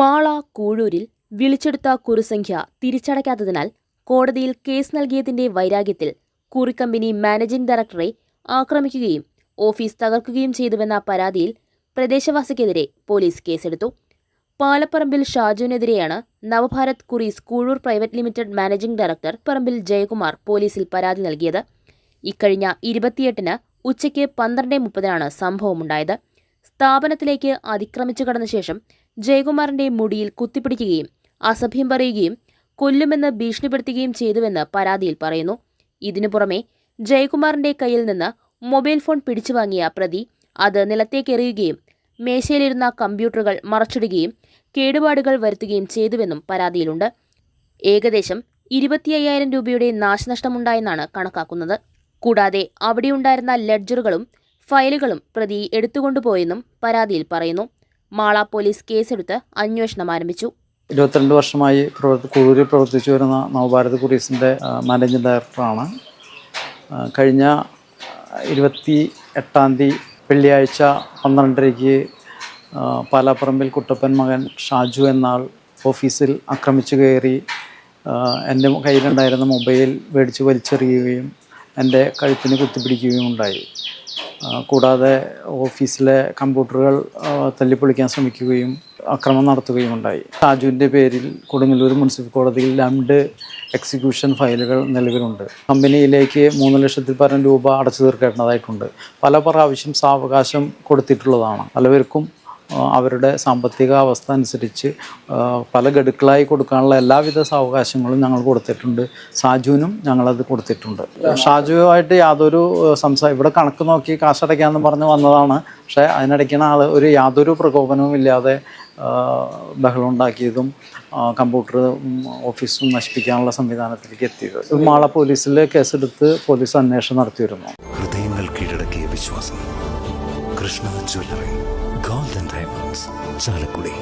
മാള കൂഴൂരിൽ വിളിച്ചെടുത്ത കുറുസംഖ്യ തിരിച്ചടയ്ക്കാത്തതിനാൽ കോടതിയിൽ case നൽകിയതിന്റെ വൈരാഗ്യത്തിൽ കുറിക്കമ്പനി managing ഡയറക്ടറെ ആക്രമിക്കുകയും ഓഫീസ് തകർക്കുകയും ചെയ്തുവെന്ന പരാതിയിൽ പ്രദേശവാസിക്കെതിരെ പോലീസ് കേസെടുത്തു. Palapparambil ഷാജുവിനെതിരെയാണ് Navabharat Kuries Koozhur private limited managing director Parambil Jayakumar പോലീസിൽ പരാതി നൽകിയത്. ഇക്കഴിഞ്ഞ ഇരുപത്തിയെട്ടിന് ഉച്ചയ്ക്ക് പന്ത്രണ്ട് മുപ്പതിനാണ് സംഭവമുണ്ടായത്. സ്ഥാപനത്തിലേക്ക് അതിക്രമിച്ചു കടന്ന ശേഷം ജയകുമാറിന്റെ മുടിയിൽ കുത്തിപ്പിടിക്കുകയും അസഭ്യം പറയുകയും കൊല്ലുമെന്ന് ഭീഷണിപ്പെടുത്തുകയും ചെയ്തുവെന്ന് പരാതിയിൽ പറയുന്നു. ഇതിനു പുറമെ ജയകുമാറിന്റെ കയ്യിൽ നിന്ന് മൊബൈൽ ഫോൺ പിടിച്ചു വാങ്ങിയ പ്രതി അത് നിലത്തേക്കെറിയുകയും മേശയിലിരുന്ന കമ്പ്യൂട്ടറുകൾ മറച്ചിടുകയും കേടുപാടുകൾ വരുത്തുകയും ചെയ്തുവെന്നും പരാതിയിലുണ്ട്. ഏകദേശം ഇരുപത്തി അയ്യായിരം രൂപയുടെ നാശനഷ്ടമുണ്ടായെന്നാണ് കണക്കാക്കുന്നത്. കൂടാതെ അവിടെയുണ്ടായിരുന്ന ലെഡ്ജറുകളും ഫയലുകളും പ്രതി എടുത്തുകൊണ്ടുപോയെന്നും പരാതിയിൽ പറയുന്നു. മാള പോലീസ് കേസെടുത്ത് അന്വേഷണം ആരംഭിച്ചു. ഇരുപത്തിരണ്ട് വർഷമായി കുഴൂരിൽ പ്രവർത്തിച്ചു വരുന്ന നവഭാരത് കുറീസിന്റെ മാനേജിംഗ് ഡയറക്ടറാണ്. കഴിഞ്ഞ ഇരുപത്തി എട്ടാം തീയതി വെള്ളിയാഴ്ച പന്ത്രണ്ടരയ്ക്ക് പാലാപ്പറമ്പിൽ കുട്ടപ്പൻ മകൻ ഷാജു എന്നാൾ ഓഫീസിൽ ആക്രമിച്ചു കയറി എന്റെ കയ്യിലുണ്ടായിരുന്ന മൊബൈൽ മേടിച്ച് വലിച്ചെറിയുകയും എന്റെ കഴുത്തിന് കുത്തിപ്പിടിക്കുകയും ഉണ്ടായി. കൂടാതെ ഓഫീസിലെ കമ്പ്യൂട്ടറുകൾ തല്ലിപ്പൊളിക്കാൻ ശ്രമിക്കുകയും അക്രമം നടത്തുകയും ഉണ്ടായി ഷാജുവിന്റെ പേരിൽ കൊടുങ്ങല്ലൂർ മുനിസിപ്പൽ കോടതിയിൽ രണ്ട് എക്സിക്യൂഷൻ ഫയലുകൾ നിലവിലുണ്ട്. കമ്പനിയിലേക്ക് മൂന്ന് ലക്ഷത്തിൽ പരം രൂപ അടച്ചു തീർക്കേണ്ടതായിട്ടുണ്ട്. പല പ്രാവശ്യം സാവകാശം കൊടുത്തിട്ടുള്ളതാണ്. പലവർക്കും അവരുടെ സാമ്പത്തിക അവസ്ഥ അനുസരിച്ച് പല ഗഡുക്കളായി കൊടുക്കാനുള്ള എല്ലാവിധ സാവകാശങ്ങളും ഞങ്ങൾ കൊടുത്തിട്ടുണ്ട്. ഷാജുവിനും ഞങ്ങളത് കൊടുത്തിട്ടുണ്ട്. ഷാജുവായിട്ട് യാതൊരു സംസാരം ഇവിടെ കണക്ക് നോക്കി കാശടയ്ക്കാന്ന് പറഞ്ഞ് വന്നതാണ്. പക്ഷേ അതിനിടയ്ക്കാണ് ആൾ ഒരു യാതൊരു പ്രകോപനവും ഇല്ലാതെ ബഹളം ഉണ്ടാക്കിയതും കമ്പ്യൂട്ടർ ഓഫീസും നശിപ്പിക്കാനുള്ള സംവിധാനത്തിലേക്ക് എത്തിയത്. മാള പോലീസിൽ കേസെടുത്ത് പോലീസ് അന്വേഷണം നടത്തിവരുന്നു ഹൃദയങ്ങൾ കീഴടക്കിയ വിശ്വാസം. Krishna jewellery golden diamonds Chalakudy.